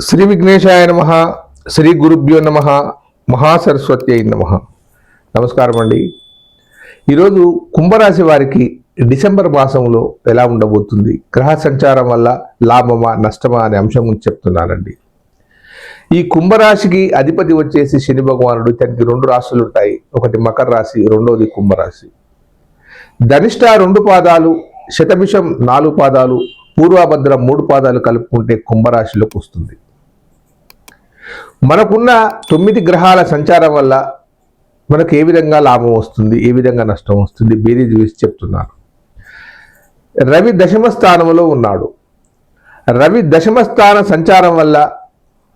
శ్రీ విఘ్నేశాయ నమ శ్రీ గురుభ్యో నమ మహాసరస్వతి అయి నమ. నమస్కారం అండి. ఈరోజు కుంభరాశి వారికి డిసెంబర్ మాసంలో ఎలా ఉండబోతుంది? గ్రహ సంచారం వల్ల లాభమా నష్టమా అనే అంశం గురించి చెప్తున్నానండి. ఈ కుంభరాశికి అధిపతి వచ్చేసి శని భగవానుడు. తనకి రెండు రాశులు ఉంటాయి. ఒకటి మకర రాశి రెండోది కుంభరాశి. ధనిష్ట రెండు పాదాలు శతభిషం నాలుగు పాదాలు పూర్వాభద్ర మూడు పాదాలు కలుపుకుంటే కుంభరాశిలోకి వస్తుంది. మనకున్న తొమ్మిది గ్రహాల సంచారం వల్ల మనకు ఏ విధంగా లాభం వస్తుంది ఏ విధంగా నష్టం వస్తుంది బేరీజ్ వేసి చెప్తున్నాను. రవి దశమ స్థానంలో ఉన్నాడు. రవి దశమ స్థాన సంచారం వల్ల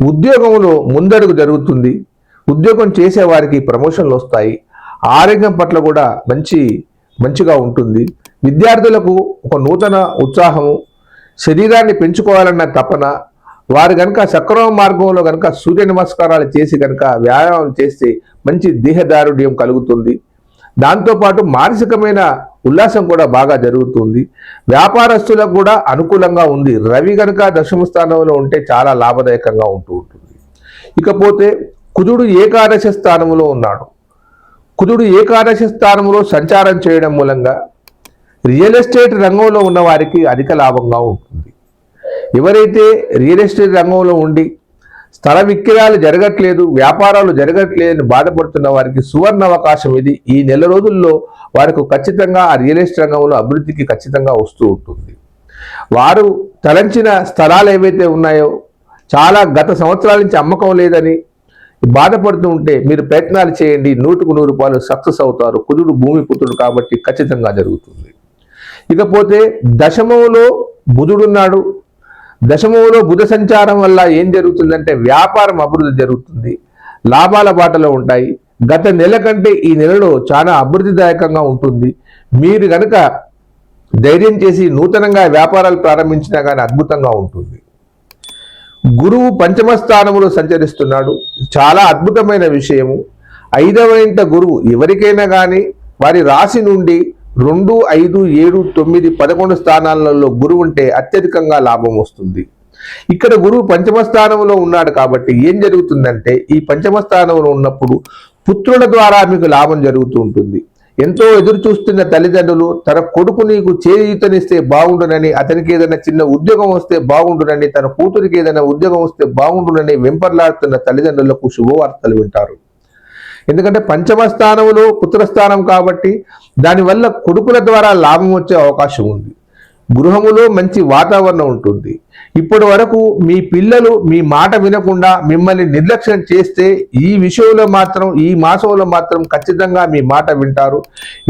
ఉద్యోగంలో ముందడుగు జరుగుతుంది. ఉద్యోగం చేసేవారికి ప్రమోషన్లు వస్తాయి. ఆరోగ్యం పట్ల కూడా మంచి మంచిగా ఉంటుంది. విద్యార్థులకు ఒక నూతన ఉత్సాహము శరీరాన్ని పెంచుకోవాలన్న తపన వారు కనుక సక్రమ మార్గంలో కనుక సూర్య నమస్కారాలు చేసి కనుక వ్యాయామం చేస్తే మంచి దేహదారుఢ్యం కలుగుతుంది. దాంతోపాటు మానసికమైన ఉల్లాసం కూడా బాగా జరుగుతుంది. వ్యాపారస్తులకు కూడా అనుకూలంగా ఉంది. రవి కనుక దశమ స్థానంలో ఉంటే చాలా లాభదాయకంగా ఉంటూ ఉంటుంది. ఇకపోతే కుజుడు ఏకాదశ స్థానంలో ఉన్నాడు. కుజుడు ఏకాదశ స్థానంలో సంచారం చేయడం మూలంగా రియల్ ఎస్టేట్ రంగంలో ఉన్న వారికి అధిక లాభంగా ఉంటుంది. ఎవరైతే రియల్ ఎస్టేట్ రంగంలో ఉండి స్థల విక్రయాలు జరగట్లేదు వ్యాపారాలు జరగట్లేదని బాధపడుతున్న వారికి సువర్ణ అవకాశం ఇది. ఈ నెల రోజుల్లో వారికి ఖచ్చితంగా ఆ రియల్ ఎస్టేట్ రంగంలో అభివృద్ధికి ఖచ్చితంగా వస్తూ ఉంటుంది. వారు తలంచిన స్థలాలు ఏవైతే ఉన్నాయో చాలా గత సంవత్సరాల నుంచి అమ్మకం లేదని బాధపడుతూ ఉంటే మీరు ప్రయత్నాలు చేయండి. నూటుకు నూరు రూపాయలు సక్సెస్ అవుతారు. కుదుడు భూమి పుత్రుడు కాబట్టి ఖచ్చితంగా జరుగుతుంది. ఇకపోతే దశమంలో బుధుడున్నాడు దశమంలో బుధ సంచారం వల్ల ఏం జరుగుతుందంటే వ్యాపారం అభివృద్ధి జరుగుతుంది. లాభాల బాటలో ఉంటాయి. గత నెల కంటే ఈ నెలలో చాలా అభివృద్ధిదాయకంగా ఉంటుంది. మీరు కనుక ధైర్యం చేసి నూతనంగా వ్యాపారాలు ప్రారంభించినా కానీ అద్భుతంగా ఉంటుంది. గురువు పంచమ స్థానంలో సంచరిస్తున్నాడు. చాలా అద్భుతమైన విషయము. ఐదవ ఇంట గురువు ఎవరికైనా కానీ వారి రాశి నుండి రెండు ఐదు ఏడు తొమ్మిది పదకొండు స్థానాలలో గురువు ఉంటే అత్యధికంగా లాభం వస్తుంది. ఇక్కడ గురువు పంచమ స్థానంలో ఉన్నాడు కాబట్టి ఏం జరుగుతుందంటే ఈ పంచమ స్థానంలో ఉన్నప్పుడు పుత్రుల ద్వారా మీకు లాభం జరుగుతూ ఉంటుంది. ఎంతో ఎదురు చూస్తున్న తల్లిదండ్రులు తన కొడుకు నీకు చేయూతనిస్తే బాగుండునని అతనికి ఏదైనా చిన్న ఉద్యోగం వస్తే బాగుండునని తన కూతురికి ఏదైనా ఉద్యోగం వస్తే బాగుండునని వెంపర్లాడుతున్న తల్లిదండ్రులకు శుభవార్తలు వింటారు. ఎందుకంటే పంచమ స్థానంలో పుత్రస్థానం కాబట్టి దానివల్ల కొడుకుల ద్వారా లాభం వచ్చే అవకాశం ఉంది. గృహములో మంచి వాతావరణం ఉంటుంది. ఇప్పటి వరకు మీ పిల్లలు మీ మాట వినకుండా మిమ్మల్ని నిర్లక్ష్యం చేస్తే ఈ విషయంలో మాత్రం ఈ మాసంలో మాత్రం ఖచ్చితంగా మీ మాట వింటారు.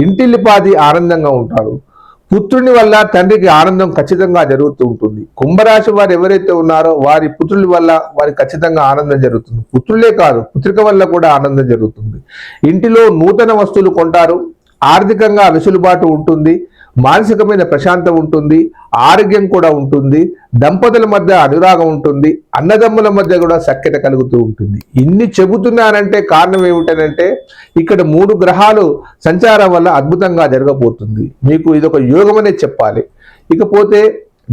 ఇంటిల్లిపాది ఆనందంగా ఉంటారు. పుత్రుని వల్ల తండ్రికి ఆనందం ఖచ్చితంగా జరుగుతూ ఉంటుంది. కుంభరాశి వారు ఎవరైతే ఉన్నారో వారి పుత్రుల వల్ల వారి ఖచ్చితంగా ఆనందం జరుగుతుంది. పుత్రులే కాదు పుత్రిక వల్ల కూడా ఆనందం జరుగుతుంది. ఇంటిలో నూతన వస్తువులు కొంటారు. ఆర్థికంగా వెసులుబాటు ఉంటుంది. మానసికమైన ప్రశాంతం ఉంటుంది ఆరోగ్యం కూడా ఉంటుంది దంపతుల మధ్య అనురాగం ఉంటుంది అన్నదమ్ముల మధ్య కూడా సఖ్యత కలుగుతూ ఉంటుంది. ఇన్ని చెబుతున్నానంటే కారణం ఏమిటనంటే ఇక్కడ మూడు గ్రహాలు సంచారం వల్ల అద్భుతంగా జరగబోతుంది. మీకు ఇదొక యోగమనే చెప్పాలి. ఇకపోతే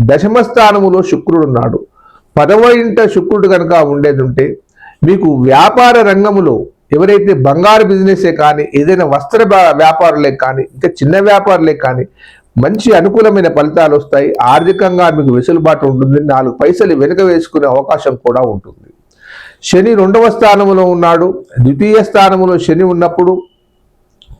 దశమ స్థానములో శుక్రుడు ఉన్నాడు. పదవ ఇంట శుక్రుడు కనుక ఉండేది ఉంటే మీకు వ్యాపార రంగములో ఎవరైతే బంగారు బిజినెసే కానీ ఏదైనా వస్త్ర వ్యాపారులే కానీ ఇంకా చిన్న వ్యాపారులే కానీ మంచి అనుకూలమైన ఫలితాలు వస్తాయి. ఆర్థికంగా మీకు వెసులుబాటు ఉంటుంది. నాలుగు పైసలు వెనుక వేసుకునే అవకాశం కూడా ఉంటుంది. శని రెండవ స్థానంలో ఉన్నాడు. ద్వితీయ స్థానంలో శని ఉన్నప్పుడు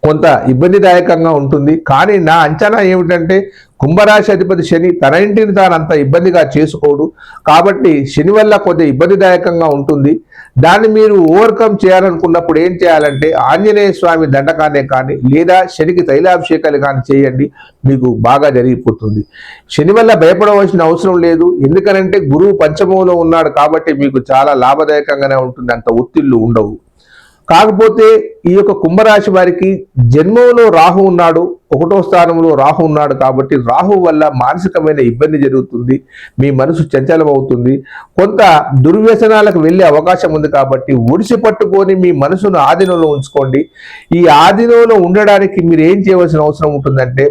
కొంత ఇబ్బందిదాయకంగా ఉంటుంది. కానీ నా అంచనా ఏమిటంటే కుంభరాశి అధిపతి శని తన ఇంటిని తాను అంత ఇబ్బందిగా చేసుకోడు. కాబట్టి శని వల్ల కొద్దిగా ఇబ్బందిదాయకంగా ఉంటుంది. దాన్ని మీరు ఓవర్కమ్ చేయాలనుకున్నప్పుడు ఏం చేయాలంటే ఆంజనేయ స్వామి దండకానే కానీ లేదా శనికి తైలాభిషేకాలు కానీ చేయండి మీకు బాగా జరిగిపోతుంది. శని వల్ల భయపడవలసిన అవసరం లేదు. ఎందుకనంటే గురువు పంచమంలో ఉన్నాడు కాబట్టి మీకు చాలా లాభదాయకంగానే ఉంటుంది అంత ఒత్తిళ్ళు ఉండవు. కాకపోతే ఈ యొక్క కుంభరాశి వారికి జన్మంలో రాహు ఉన్నాడు ఒకటో స్థానంలో రాహు ఉన్నాడు కాబట్టి రాహు వల్ల మానసికమైన ఇబ్బంది జరుగుతుంది మీ మనసు చంచలమవుతుంది. కొంత దుర్వ్యసనాలకు వెళ్ళే అవకాశం ఉంది కాబట్టి ఒడిసి పట్టుకొని మీ మనసును ఆధీనంలో ఉంచుకోండి. ఈ ఆధీనంలో ఉండడానికి మీరు ఏం చేయవలసిన అవసరం ఉంటుందంటే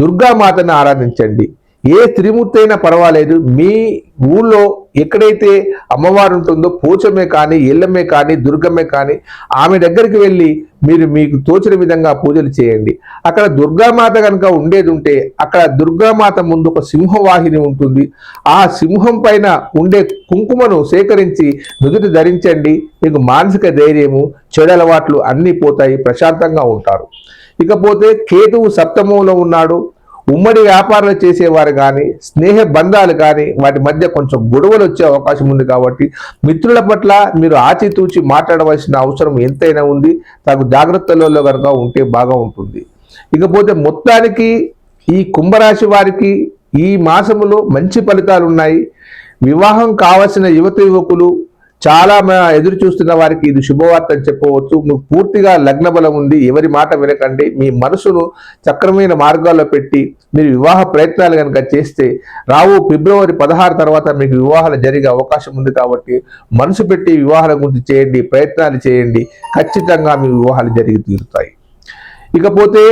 దుర్గామాతను ఆరాధించండి. ఏ త్రిమూర్తి అయినా పర్వాలేదు మీ ఊళ్ళో ఎక్కడైతే అమ్మవారు ఉంటుందో పోచమే కానీ ఎల్లమే కానీ దుర్గమే కానీ ఆమె దగ్గరికి వెళ్ళి మీరు మీకు తోచిన విధంగా పూజలు చేయండి. అక్కడ దుర్గామాత కనుక ఉండేది ఉంటే అక్కడ దుర్గామాత ముందు ఒక సింహవాహిని ఉంటుంది. ఆ సింహం పైన ఉండే కుంకుమను సేకరించి నుదుటి ధరించండి. మీకు మానసిక ధైర్యము చెడు అలవాట్లు అన్నీ పోతాయి ప్రశాంతంగా ఉంటారు. ఇకపోతే కేతువు సప్తమంలో ఉన్నాడు. ఉమ్మడి వ్యాపారాలు చేసేవారు కానీ స్నేహ బంధాలు కానీ వాటి మధ్య కొంచెం గొడవలు వచ్చే అవకాశం ఉంది కాబట్టి మిత్రుల పట్ల మీరు ఆచితూచి మాట్లాడవలసిన అవసరం ఎంతైనా ఉంది. తగు జాగ్రత్తలలో కనుక ఉంటే బాగా ఉంటుంది. ఇకపోతే మొత్తానికి ఈ కుంభరాశి వారికి ఈ మాసములో మంచి ఫలితాలు ఉన్నాయి. వివాహం కావలసిన యువత యువకులు చాలా ఎదురు చూస్తున్న వారికి ఇది శుభవార్త అని చెప్పవచ్చు. మీకు పూర్తిగా లగ్న బలం ఉంది. ఎవరి మాట వినకండి. మీ మనసును చక్రమైన మార్గాల్లో పెట్టి మీరు వివాహ ప్రయత్నాలు కనుక చేస్తే రావు ఫిబ్రవరి పదహారు తర్వాత మీకు వివాహాలు జరిగే అవకాశం ఉంది కాబట్టి మనసు పెట్టి వివాహాల గురించి చేయండి ప్రయత్నాలు చేయండి. ఖచ్చితంగా మీ వివాహాలు జరిగి తీరుతాయి. ఇకపోతే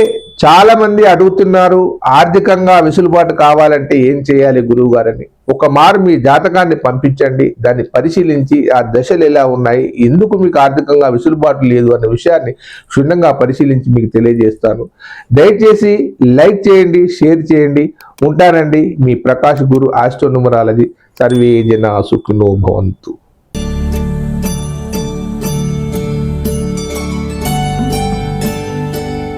చాలామంది అడుగుతున్నారు ఆర్థికంగా వెసులుబాటు కావాలంటే ఏం చేయాలి గురువు గారని. ఒక మారు మీ జాతకాన్ని పంపించండి దాన్ని పరిశీలించి ఆ దశలు ఎలా ఉన్నాయి ఎందుకు మీకు ఆర్థికంగా వెసులుబాటు లేదు అన్న విషయాన్ని క్షుణ్ణంగా పరిశీలించి మీకు తెలియజేస్తాను. దయచేసి లైక్ చేయండి షేర్ చేయండి ఉంటానండి మీ ప్రకాష్ గురు ఆస్ట్రోనుమరాలజీ సర్వే జన సుఖినో భవంతు.